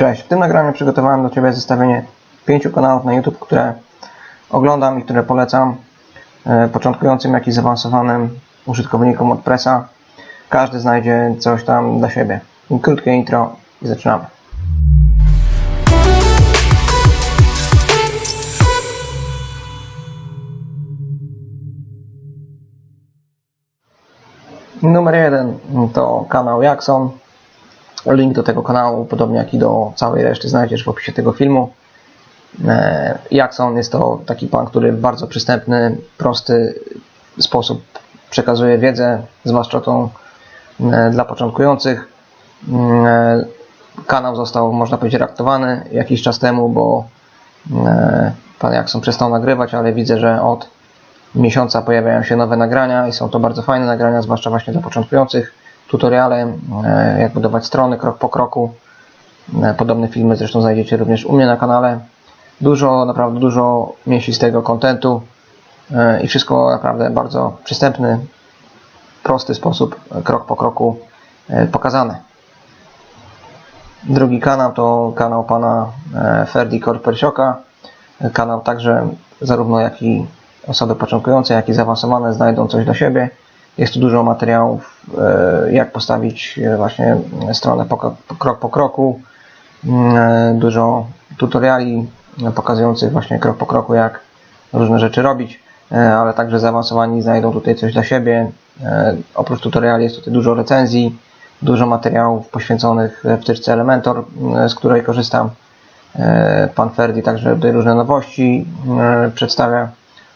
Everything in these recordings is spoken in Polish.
Cześć, w tym nagraniu przygotowałem do Ciebie zestawienie pięciu kanałów na YouTube, które oglądam i które polecam e, początkującym, jak i zaawansowanym użytkownikom WordPressa. Każdy znajdzie coś tam dla siebie. Krótkie intro i zaczynamy. Numer jeden to kanał Jackson. Link do tego kanału, podobnie jak i do całej reszty, znajdziesz w opisie tego filmu. E, Jackson jest to taki pan, który w bardzo przystępny, prosty sposób przekazuje wiedzę, zwłaszcza tą e, dla początkujących. E, Kanał został, można powiedzieć, reaktowany jakiś czas temu, bo pan Jackson przestał nagrywać, ale widzę, że od miesiąca pojawiają się nowe nagrania i są to bardzo fajne nagrania, zwłaszcza właśnie dla początkujących. Tutoriale, e, jak budować strony krok po kroku. E, Podobne filmy zresztą znajdziecie również u mnie na kanale. Dużo, naprawdę dużo mięsistego kontentu e, i wszystko naprawdę bardzo przystępny, prosty sposób, krok po kroku pokazane. Drugi kanał to kanał pana Ferdi Korpersioka. Kanał także zarówno jak i osoby początkujące, jak i zaawansowane znajdą coś dla siebie. Jest tu dużo materiałów, e, jak postawić e, właśnie stronę krok po kroku. E, dużo tutoriali pokazujących właśnie krok po kroku, jak różne rzeczy robić, ale także zaawansowani znajdą tutaj coś dla siebie. Oprócz tutoriali jest tutaj dużo recenzji, dużo materiałów poświęconych wtyczce Elementor, z której korzystam. Pan Ferdi także tutaj różne nowości przedstawia.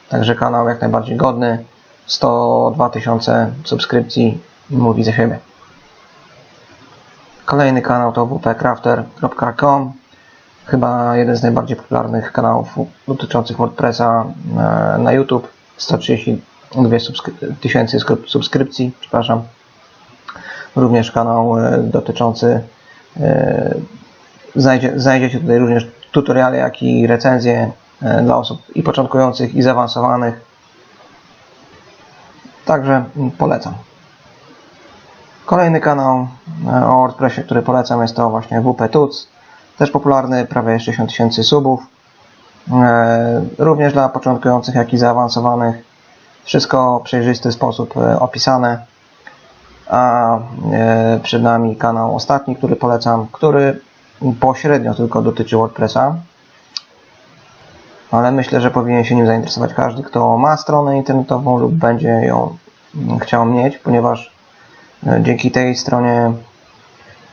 Także kanał jak najbardziej godny. 102 tysiące subskrypcji mówi za siebie. Kolejny kanał to wpcrafter.com Chyba jeden z najbardziej popularnych kanałów dotyczących WordPressa e, na YouTube. 132 tysięcy subskrypcji, przepraszam. Również kanał e, dotyczący e, znajdzie, znajdziecie tutaj również tutoriale, jak i recenzje dla osób i początkujących i zaawansowanych Także polecam. Kolejny kanał e, o WordPressie, który polecam jest to właśnie WP Tuts. Też popularny, prawie 60 tysięcy subów. E, również dla początkujących, jak i zaawansowanych. Wszystko w przejrzysty sposób e, opisane. A przed nami kanał ostatni, który polecam, który pośrednio tylko dotyczy WordPressa ale myślę, że powinien się nim zainteresować każdy, kto ma stronę internetową lub będzie ją chciał mieć, ponieważ e, dzięki tej stronie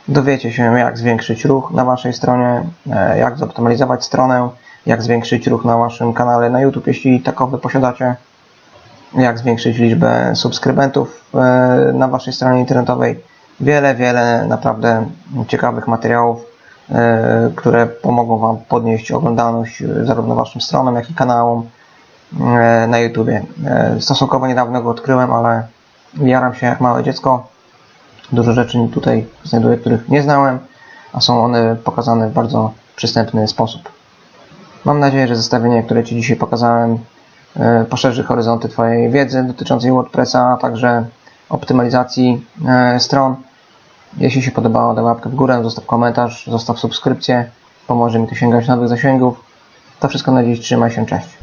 dowiecie się, jak zwiększyć ruch na Waszej stronie, e, jak zoptymalizować stronę, jak zwiększyć ruch na Waszym kanale na YouTube, jeśli takowy posiadacie, jak zwiększyć liczbę subskrybentów e, na Waszej stronie internetowej. Wiele, wiele naprawdę ciekawych materiałów które pomogą Wam podnieść oglądalność e, zarówno Waszym stronom, jak i kanałom e, na YouTube. Stosunkowo niedawno go odkryłem, ale jaram się jak małe dziecko. Dużo rzeczy tutaj znajduję, których nie znałem, a są one pokazane w bardzo przystępny sposób. Mam nadzieję, że zestawienie, które Ci dzisiaj pokazałem, poszerzy horyzonty Twojej wiedzy dotyczącej WordPressa, a także optymalizacji stron. Jeśli się podobało, daj łapkę w górę, zostaw komentarz, zostaw subskrypcję. Pomoże mi to sięgać nowych zasięgów. To wszystko na dziś. Trzymaj się, cześć.